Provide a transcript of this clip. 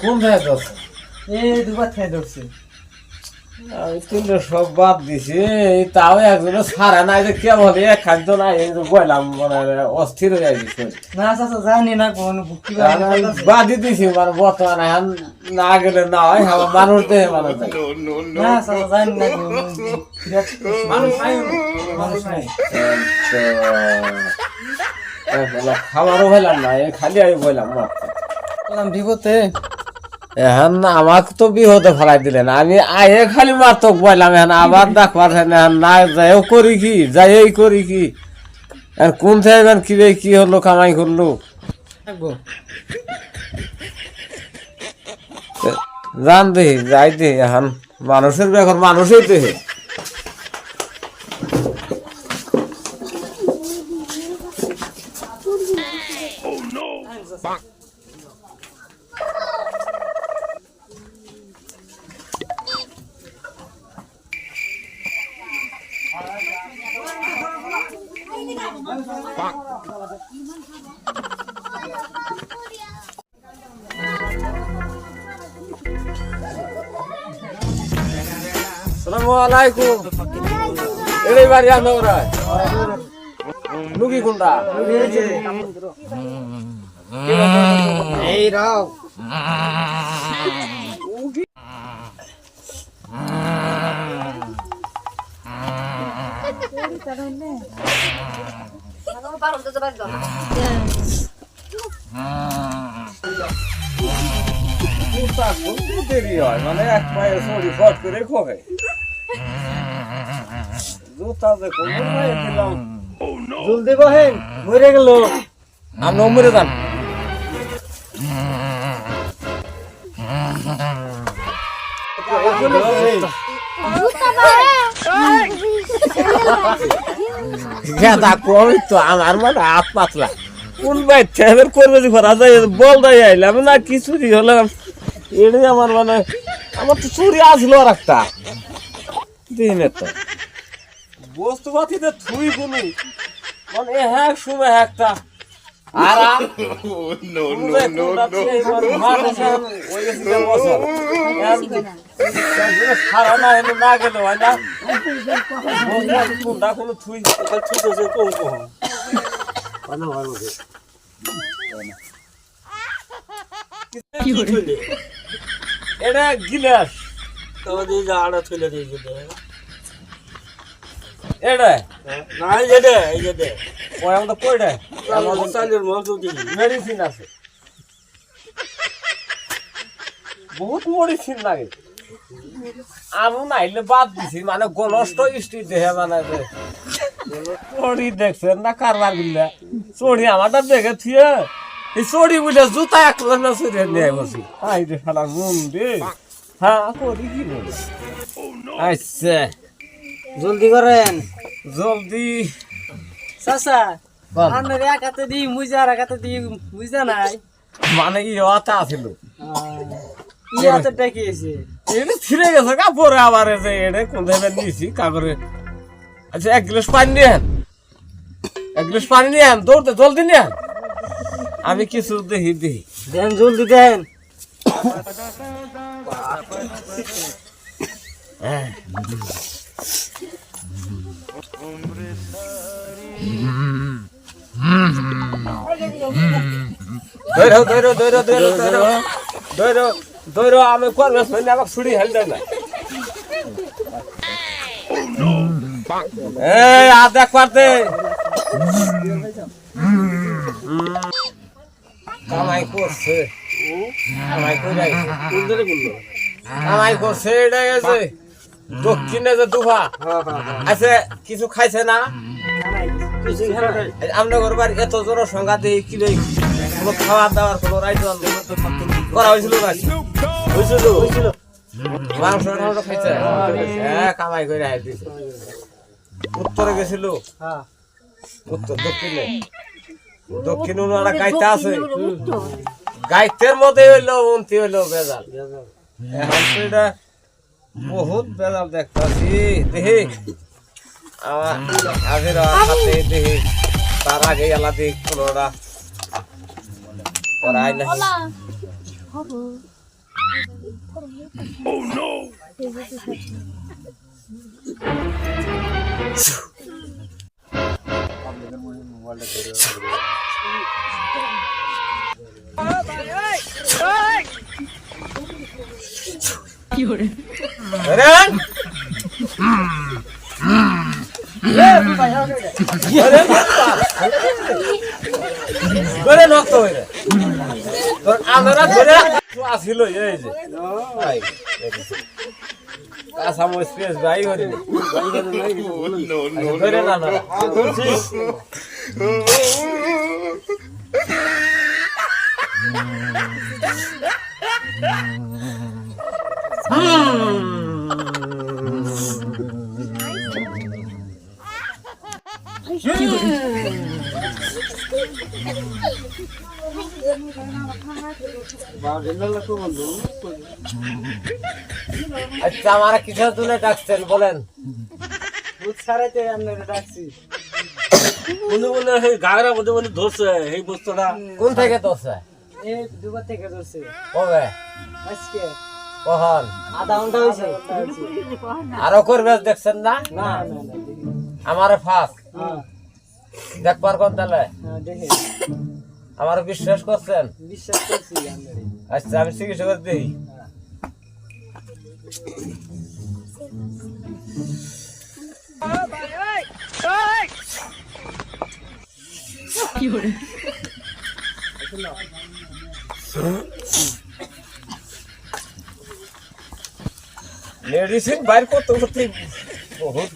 কোন ভাই ধরছে এই দুবার খেয়ে ধরছে আমি কিন্তু সব বাদ দিছি। তাও একজনে সারা নাই যে কে বলে এক খাদ্য নাই এই যে বললাম মানে অস্থির হয়ে যাইছে না চাচা জানি না কোন ভুক্তি বাদি দিছি মানে বর্তমানে এখন না গেলে না হয় আমার মানুষ দেহে মানুষ না চাচা জানি না মানুষ নাই মানুষ নাই। খাবারও হইলাম না খালি আমি বললাম বিপদে? এখন আমাকে তো বিহতে ফেলাই দিলেন। আমি আয়ে খালি মারতক বললাম এখন আবার দেখবার এখন না যাইও করি কি যাই করি কি। এখন কোন থেকে কি রে কি হলো কামাই করল? যান দেহি যাই দেহি এখন মানুষের ব্যাপার মানুষই দেহে। সালামু আলাইকুম এই বাড়ি আমরা লুকি কোনটা এই রাও কুর্তা খুব দেরি হয় মানে এক পায়ে সরি ফট করে খোবে জুতা যে কোন পায়ে দিলাম জলদি বহেন মরে গেল আমরা মরে যান গেদা কই তো আমার মানে হাত পাতলা কোন ভাই ট্যাবের করবে যে করা যায় বল দাই আইলাম না কিছু দি হলাম এটাই আমার মানে আমার তো চুরি আসলো আর একটা দিনে তো বস্তু পাতিতে থুই গুনি মানে হ্যাঁ শুনে একটা আর সারা না এটা গিলাস তোমাদের যে আড়া তুলে দিয়ে এটা না এই যে এই মেডিসিন আছে বহুত মেডিসিন লাগে। আমি নাইলে বাদ দিছি মানে গলষ্ট স্ত্রী দেহে মানে যে। চড়ি দেখছেন না কারবারগুলা? চড়ি আমারটা দেখে থিয়ে এই চড়ি বুঝে জুতা এক না চড়ি নিয়ে বসি। আই রে শালা মন রে হ্যাঁ করি কি বলি? আচ্ছা জলদি করেন। জলদি। চাচা আপনার এক হাতে দিই মুজা এক হাতে দিই বুঝা নাই? মানে ইয়তা আছিল। কি ছিঁড়ে গেছে, কাপড়ে আবার যে এটা কোন কাগরে আচ্ছা এক গ্লাস পানি নিয়ে এক গ্লাস পানি নিয়ে আন, দৌড়তে, জলদি নিয়ে আমি কিছু দেখি দেখি। দেন, জলদি দেন। দৈরো দৈরো দৈরো দৈরো দৈরো দৈরো আমি গাছ মানে আমাকে ছুরি হেল দেয় না। এই, আর কামাই করছে। দক্ষিণে যে দুভা। আছে কিছু খাইছে না? আমরা এত জোর সংঘাত দিয়ে কি খাওয়া দাওয়ার, কোনো রাইট করা হয়েছিল না হয়েছিল? হয়েছিল। মাংস টাংস খাইছে? হ্যাঁ কামাই করে আই দিছে। উত্তরে গেছিল? হ্যাঁ। উত্তর দক্ষিণে। দক্ষিণ গাইতে আছে। গাইতের মধ্যে হইল উন্তি হইল বেজাল। এখন তো এটা বহুত বেজাল দেখতেছি। দেখি আমার আগের হাতে দেখি তার আগে এলা দিক কোনোটা করাই না বেরেন বেরেন ধরে নষ্ট হয়ে যায় তোর আমরা ধরে আসিল এই যে কাঁচা পেঁয়াজ ভাই করি ধরে না না আচ্ছা আমার কিসের জন্য ডাকছেন বলেন? ছাড়াইতে ডাকছি। সেই গাগরা মধ্যে মনে ধরছে এই বস্তুটা। কোন থেকে তো এই দুবার থেকে ধরছে। কবে? আজকে। কখন? আধা ঘণ্টা হয়েছে। আরও করবে দেখছেন না? না। আমার ফাঁস। হ্যাঁ। দেখবার কোন তাহলে হ্যাঁ দেখে। আমার বিশ্বাস করছেন? বিশ্বাস করছি আচ্ছা আমি চিকিৎসা করে দিই। মেডিসিন বাইর করতে করতে বহুত।